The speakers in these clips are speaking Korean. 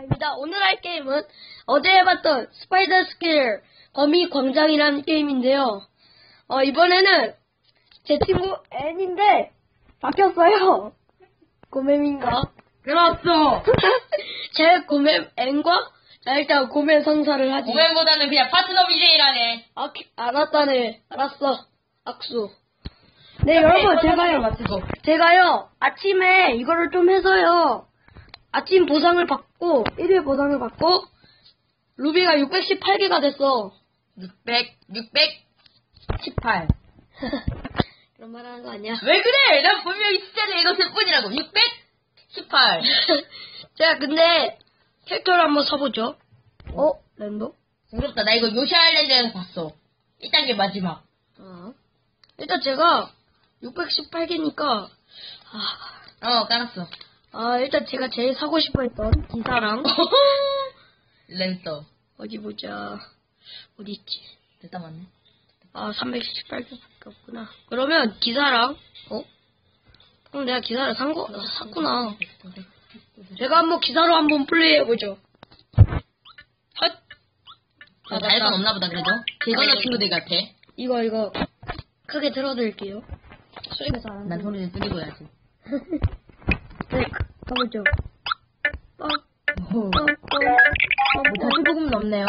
입니다. 오늘 할 게임은 어제 해봤던 스파이더 스케일 거미 광장이라는 게임인데요. 어, 이번에는 제 친구 앤인데 바뀌었어요. 고mem인가? 그렇소. 제 고mem 앤과 자, 일단 고mem 성사를 하지. 고맨보다는 그냥 파트너 BJ라네. 아, 키- 알았다네. 알았어. 악수. 네, 여러분, 제가요. 맞추고. 제가요, 아침에 이거를 좀 해서요, 아침 보상을 받고, 1일 보상을 받고, 루비가 618개가 됐어. 600, 618. 그런 말 하는 거 아니야? 왜 그래? 난 분명히 숫자를 읽었을 뿐이라고. 618. 제가 근데, 캐릭터를 한번 써보죠. 어? 랜더? 부럽다. 나 이거 요시 아일랜드에서 봤어. 1단계 마지막. 어. 일단 제가, 618개니까, 아, 어, 깔았어. 아, 일단 제가 제일 사고 싶어 했던 기사랑, 랜서. 어디 보자. 어디 있지? 됐다 맞네. 아, 318개밖에 없구나. 그러면 기사랑, 어? 그럼 내가 기사를 산 거, 샀구나. 제가 한번 기사로 한번 플레이해보죠. 헛! 아, 다할 건 없나 보다, 그래도. 대건어 친구들 같아. 이거, 이거, 크게 들어드릴게요. 소리가 잘안난 나. 소리를 줄이고 해야지. 네, 가보죠. 뻑, 오. 뻑, 뻑, 뭐 뻑, 다시 보금 넘네요.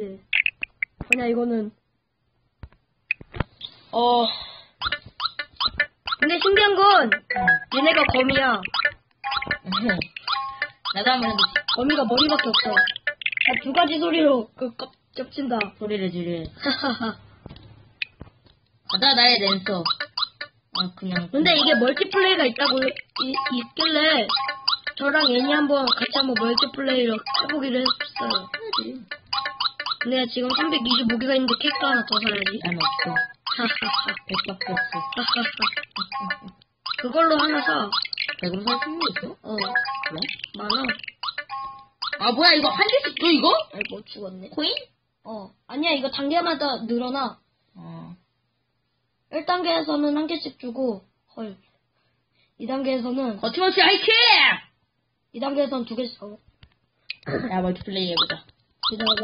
네. 뭐냐, 이거는. 어. 근데 신기한 건, 얘네가 거미야. 나도 한번 해보지. 거미가 머리밖에 없어. 자, 두 가지 소리로 그 껍, 겹친다. 소리를. 하하하. 가자, 나의 랜서. 어, 그냥. 근데 이게 멀티플레이가 있다고 이, 있길래 저랑 애니 한번 같이 한번 멀티플레이로 해보기로 했어요. 근데 지금 325개가 있는데 캐릭터 하나 더 사야지. 난 없어. 하하하. 백밖에 없어. 하하하. 그걸로 하나 사. 백으로 살수 있는 거 있어? 어, 그래? 많아. 아, 뭐야, 이거 한 개씩 줘, 이거? 아이고, 죽었네. 코인? 어, 아니야, 이거 단계마다 늘어나. 어. 1단계에서는 한 개씩 주고, 헐. 2단계에서는, 거침없이 하이킥! 2단계에서는 두 개씩, 어, 야, 멀티플레이 해보자. 기다려봐.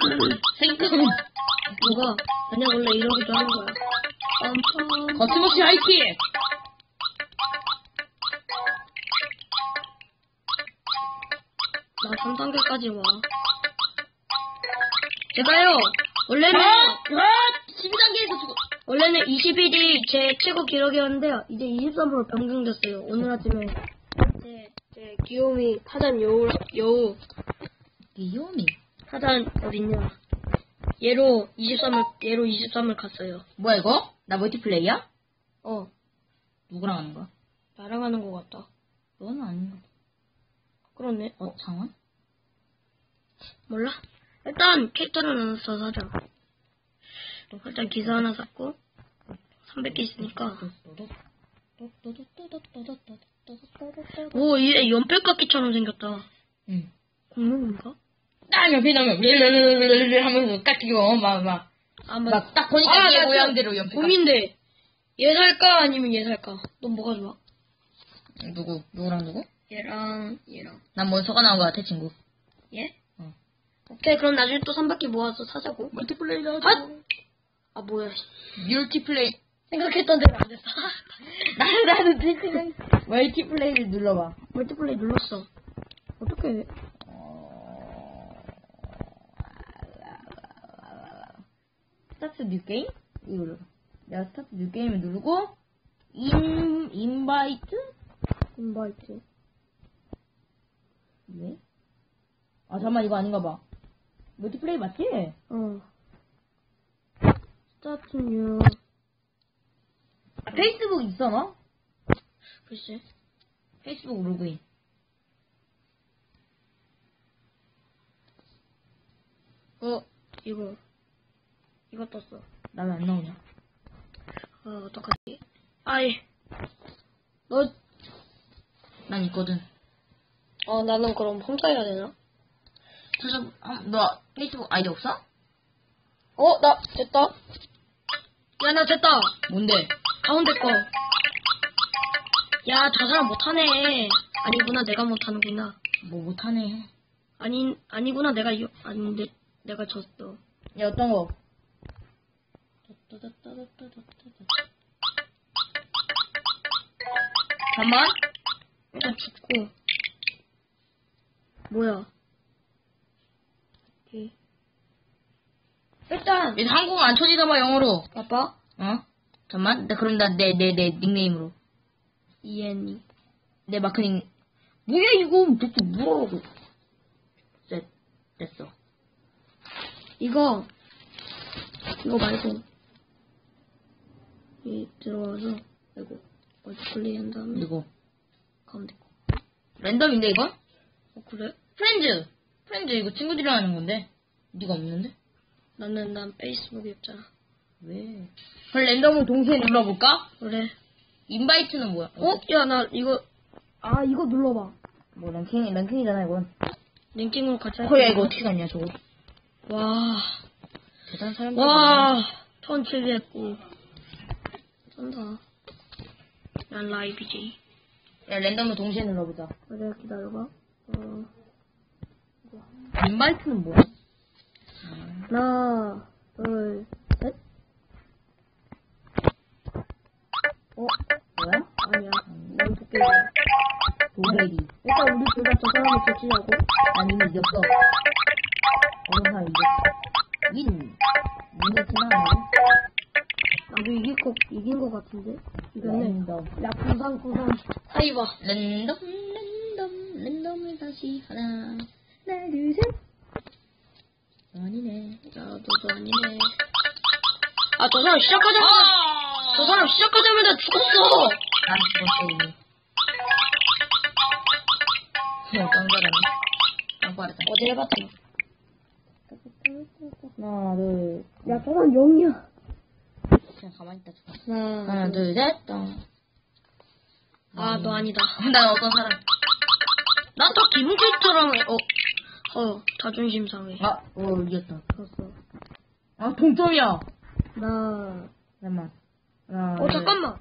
생크! 누가, 그냥 원래 이러기도 하는 거야. 빰빰. 거침없이 하이킥! 나 3단계까지 와. 제가요, 원래는, 아! 아! 12단계에서 죽어. 원래는 20일이 제 최고 기록이었는데요. 이제 23으로 변경됐어요. 오늘 아침에 제, 제 귀요미 타잔 여우, 여우, 귀요미. 타잔 어딨냐. 얘로 23을, 얘로 23을 갔어요. 뭐야, 이거? 나 멀티플레이야? 어, 누구랑 하는 거야? 나랑 하는 것 같다. 너는 아닌 거 같아. 그렇네. 어, 장원? 몰라? 일단 캐릭터를 더 사자. 일단 기사 하나 샀고 300개 있으니까 오 이게 연필깎이처럼 생겼다. 응. 공룡인가? 딱 옆에 나면 르르르르르 하면서 깎이고 막 막 아 막 딱 보니까 아, 얘나 모양대로 연필 고민돼. 얘 살까 아니면 얘 살까? 넌 뭐가 좋아? 깎- 누구 누구랑 누구? 얘랑 얘랑 난 몬스터가 나온 거 같아 친구. 얘? 어. 오케이 그럼 나중에 또 3바퀴 모아서 사자고. 멀티플레이 나. 아! 아 뭐야? 멀티플레이. 생각했던 대로 안 됐어. 나는 나는 되게 멀티플레이를 눌러봐. 멀티플레이 눌렀어. 어떻게 해? 스타트 뉴 게임? 이거 눌러. 내가 스타트 뉴 게임을 누르고 인 인바이트? 인바이트. 왜? 아 잠만 이거 아닌가 봐. 멀티플레이 맞지? 어. 뉴. 아, 페이스북 있어 너? 글쎄. 페이스북 로그인. 어 이거 이거 떴어. 나왜 안 나오냐? 어 어떡하지? 아이. 너 난 있거든. 어, 나는 그럼 혼자 해야 되나? 한- 너 페이스북 아이디 없어? 어, 나 됐다. 야, 나 됐다. 뭔데? 가운데 거. 야, 저 사람 못하네. 아니구나, 내가 못하는구나. 뭐 못하네. 아니, 아니구나. 내가 이겨. 아닌데, 내가 졌어. 야, 어떤 거? 잠만. 일단 죽고. 뭐야. 오케이. 일단, 일단 한국어 안 쳐지다 봐, 영어로. 아빠, 어? 잠만. 나 그럼 나 내 내 내 닉네임으로. 이엔이. 내 마크 닉. 뭐야 이거? 도대체 뭐라고? 됐 됐어. 이거, 이거 말고, 이 들어와서, 아이고, 어디 플레이한 다음에, 이거 가운데 거. 랜덤인데 이거? 어, 그래? 프렌즈. 프렌즈 이거 친구들이랑 하는 건데. 네가 없는데? 나는, 난 페이스북이 없잖아. 왜? 그럼 랜덤을 동시에 눌러볼까? 그래. 인바이트는 뭐야? 어? 야, 나 이거, 아, 이거 눌러봐. 뭐 랭킹 랭킹이잖아 이건. 랭킹으로 같이 할 거야 거야. 이거 어떻게 갔냐 저거? 와, 대단한 사람들. 와, 1709. 쩐다. 난 라이브지. 야 랜덤을 동시에 눌러보자. 그래, 기다려봐. 어, 인바이트는 뭐야? 하나, 둘, 셋. 어? 뭐야? 아니야. 난 도깨비야. 도배기. 일단 우리 둘 다 저 사람을. 난 이미 이겼어. 어느 사람 이겼어. 윈. 윈을 지나네. 나도 이길 거, 이긴 거 같은데? 이겼네. 랜덤. 야, 구상, 구상. 사이버. 랜덤, 랜덤, 랜덤을 다시 하나. 하나, 둘, 셋. 아니네. 야, 너도 아니네. 아, 저 사람 시작하자마자, 저 사람 시작하자마자 죽었어! 난 죽었어, 이미. 잘하네. 짱 빠르다. 어제 해봤잖아. 하나, 둘. 야, 저 사람 0이야. 그냥 가만히 있다 죽어. 하나, 하나, 둘, 셋. 땅. 아, 너 아니다. 난 어떤 사람? 난또 기분 캐릭터랑, 어, 어, 자존심 상해. 아, 어, 이겼다. 졌어. 아, 동점이야. 나, 잠깐만. 하나, 어, 둘, 잠깐만.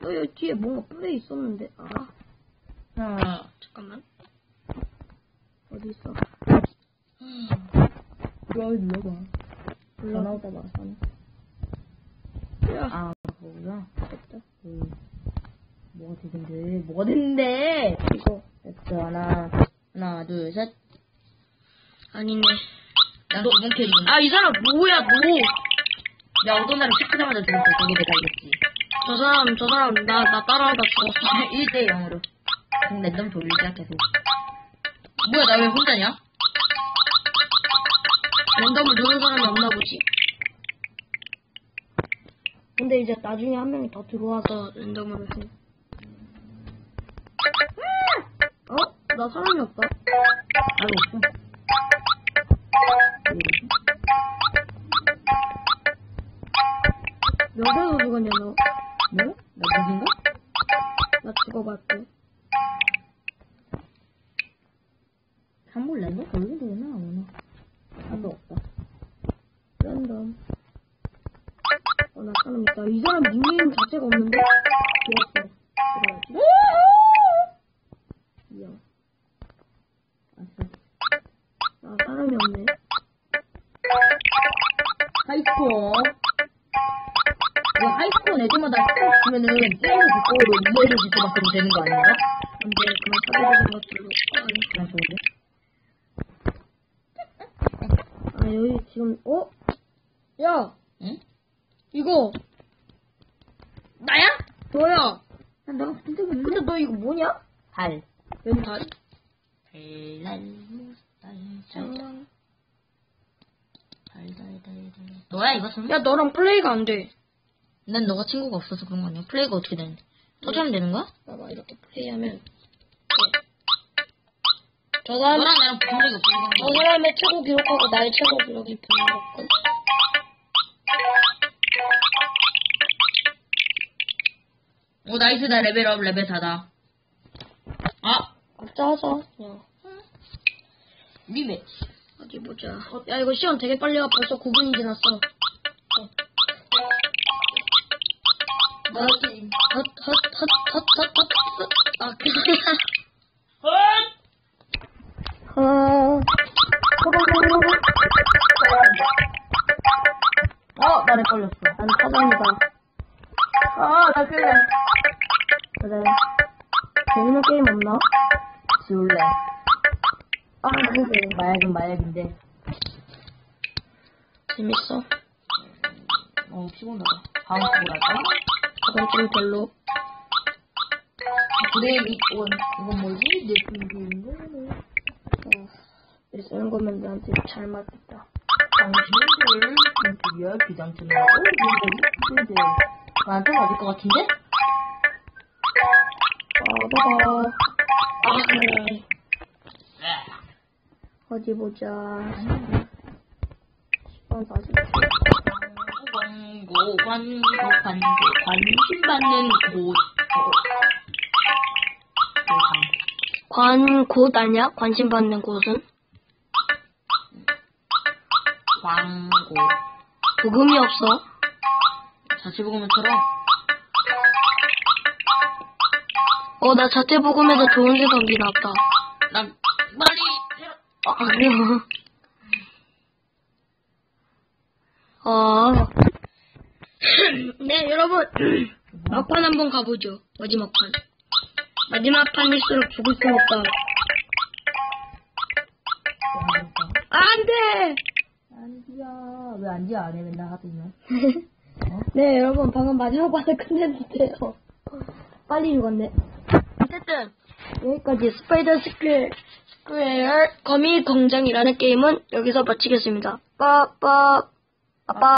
너 여기 뒤에 뭔가 플레이 있었는데, 아, 하나. 잠깐만. 어디 있어? 여기 눌러봐. 몰라. 나오다 말았어. 야, 아, 그거구나. 됐다. 음. 뭐가 되는데? 뭐가 됐는데? 이거. 됐어. 하나, 하나, 둘, 셋. 아니네. 난 기본 캐릭이네. 아, 이 사람 뭐야, 뭐. 야, 어떤 날은 시작하자마자 죽었어. 거기 내가 이겼지. 저 사람, 저 사람, 나, 나 따라하다 죽었어. 1대 0으로. 그럼 랜덤 돌리자, 계속. 뭐야, 나 왜 혼자냐? 랜덤을 누른 사람이 없나 보지. 근데 이제 나중에 한 명이 더 들어와서 랜덤으로 해. 어? 나 사람이 없다. 알고 있어. 몇에서 죽었냐, 너? 뭐? 나 누군가? 나 죽어봤대. 한번 랜덤 돌리면 되나? 안 오나? 나도 없다. 랜덤. 어, 나 사람 있다. 이 사람 닉네임 자체가 없는데? 때마다 스코어 주면은 1에서 9거로 2에서 9거밖에 되는 거 아닌가? 안 돼, 그만 사기적인 것들로. 그냥 좋은데? 아, 여기 지금, 어? 야, 응? 이거. 나야? 너야. 난 적이 없는데? 근데 너 이거 뭐냐? 발. 왼발. 달달달달. 너야, 선 야, 너랑 플레이가 안 돼. 난 너가 친구가 없어서 그런 거 아니야? 플레이가 어떻게 되는데? 터치하면 되는 거야? 봐봐, 이렇게 플레이하면. 돼. 저 사람, 너랑 나랑 본 적이 없어. 저 사람의 최고 기록하고 나의 최고 기록이 보는 거고. 오, 나이스, 나 레벨업, 레벨 4다. 아, 하자. 그냥. 리매치. 어디 보자. 어, 야, 이거 시간 되게 빨리 가. 벌써 9분이 지났어. 어. 재밌어? 어, 피곤하다. 다음 주로 할까? 좀 별로. 그래, 이건, 이건 뭐지? 내 친구인데. 어, 이 쓰는 거면 나한테 잘 맞겠다. 당신들, 인터뷰야, 비장천을. 어, 근데, 근데, 나한테 맞을 것 같은데? 아, 봐봐. 아, 그래. 어디 보자. 10번 40초. 광고, 광고, 광고, 관심 받는 곳. 어. 관, 곳 아니야? 관심 받는 곳은? 광고. 부금이 없어. 자취보감처럼 어, 나 자퇴부금에서 좋은 생각이 났다. 난 빨리 아, 그래요? 아. 네, 여러분. 막판 한번 가보죠. 마지막 판. 마지막 판일수록 죽을 수 없다. 안 돼! 안지야 왜 안지야 안 해 맨날 하더니만 네, 여러분. 방금 마지막 판을 끝냈는데요. 빨리 죽었네. 어쨌든, 여기까지 스파이더 스퀘어, 스퀘어 거미 공장이라는 게임은 여기서 마치겠습니다. 빠빠, 빠빠.